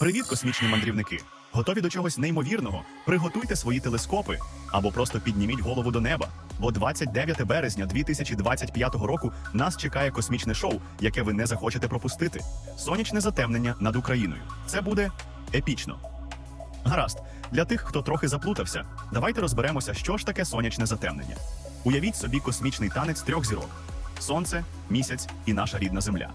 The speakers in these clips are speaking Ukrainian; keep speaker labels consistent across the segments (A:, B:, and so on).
A: Привіт, космічні мандрівники! Готові до чогось неймовірного? Приготуйте свої телескопи або просто підніміть голову до неба. Бо 29 березня 2025 року нас чекає космічне шоу, яке ви не захочете пропустити. Сонячне затемнення над Україною. Це буде епічно. Гаразд, для тих, хто трохи заплутався, давайте розберемося, що ж таке сонячне затемнення. Уявіть собі космічний танець трьох зірок: сонце, місяць і наша рідна земля.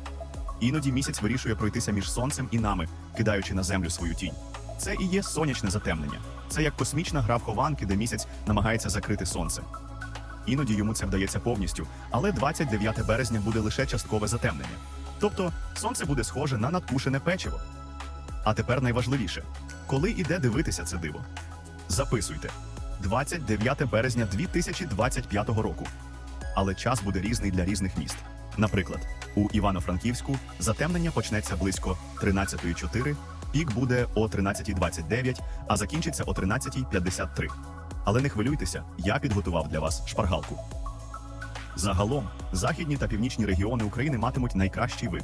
A: Іноді місяць вирішує пройтися між сонцем і нами, кидаючи на землю свою тінь. Це і є сонячне затемнення. Це як космічна гра в хованки, де місяць намагається закрити сонце. Іноді йому це вдається повністю, але 29 березня буде лише часткове затемнення. Тобто сонце буде схоже на надкушене печиво. А тепер найважливіше, коли іде дивитися це диво. Записуйте 29 березня 2025 року. Але час буде різний для різних міст. Наприклад, у Івано-Франківську затемнення почнеться близько 13.04, пік буде о 13.29, а закінчиться о 13.53. Але не хвилюйтеся, я підготував для вас шпаргалку. Загалом, західні та північні регіони України матимуть найкращий вид.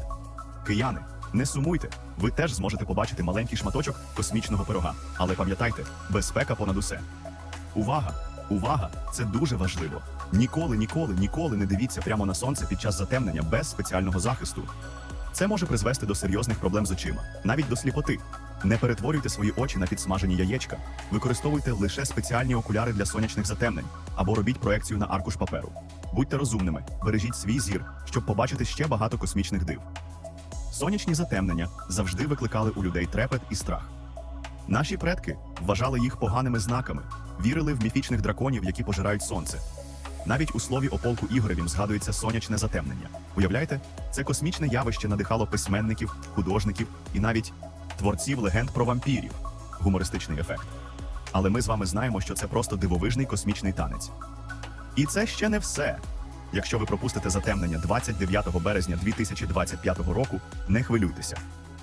A: Кияни, не сумуйте, ви теж зможете побачити маленький шматочок космічного пирога. Але пам'ятайте, безпека понад усе. Увага! Увага! Це дуже важливо. Ніколи, ніколи, ніколи не дивіться прямо на сонце під час затемнення без спеціального захисту. Це може призвести до серйозних проблем з очима, навіть до сліпоти. Не перетворюйте свої очі на підсмажені яєчка. Використовуйте лише спеціальні окуляри для сонячних затемнень або робіть проекцію на аркуш паперу. Будьте розумними, бережіть свій зір, щоб побачити ще багато космічних див. Сонячні затемнення завжди викликали у людей трепет і страх. Наші предки вважали їх поганими знаками, вірили в міфічних драконів, які пожирають сонце. Навіть у слові о полку Ігоревім згадується сонячне затемнення. Уявляєте, це космічне явище надихало письменників, художників і навіть творців легенд про вампірів. Гумористичний ефект. Але ми з вами знаємо, що це просто дивовижний космічний танець. І це ще не все. Якщо ви пропустите затемнення 29 березня 2025 року, не хвилюйтеся.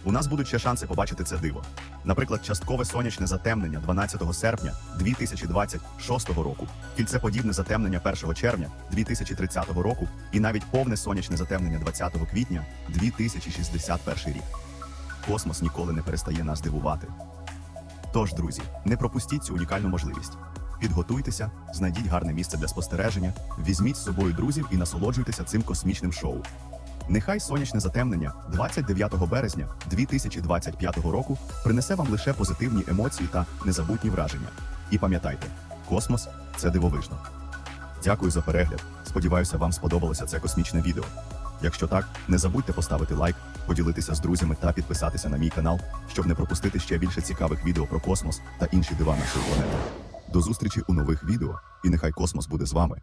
A: У нас будуть ще шанси побачити це диво. Наприклад, часткове сонячне затемнення 12 серпня 2026 року, кільцеподібне затемнення 1 червня 2030 року і навіть повне сонячне затемнення 20 квітня 2061 рік. Космос ніколи не перестає нас дивувати. Тож, друзі, не пропустіть цю унікальну можливість. Підготуйтеся, знайдіть гарне місце для спостереження, візьміть з собою друзів і насолоджуйтеся цим космічним шоу. Нехай сонячне затемнення 29 березня 2025 року принесе вам лише позитивні емоції та незабутні враження. І пам'ятайте, космос це дивовижно. Дякую за перегляд. Сподіваюся, вам сподобалося це космічне відео. Якщо так, не забудьте поставити лайк, поділитися з друзями та підписатися на мій канал, щоб не пропустити ще більше цікавих відео про космос та інші дива нашої планети. До зустрічі у нових відео, і нехай космос буде з вами.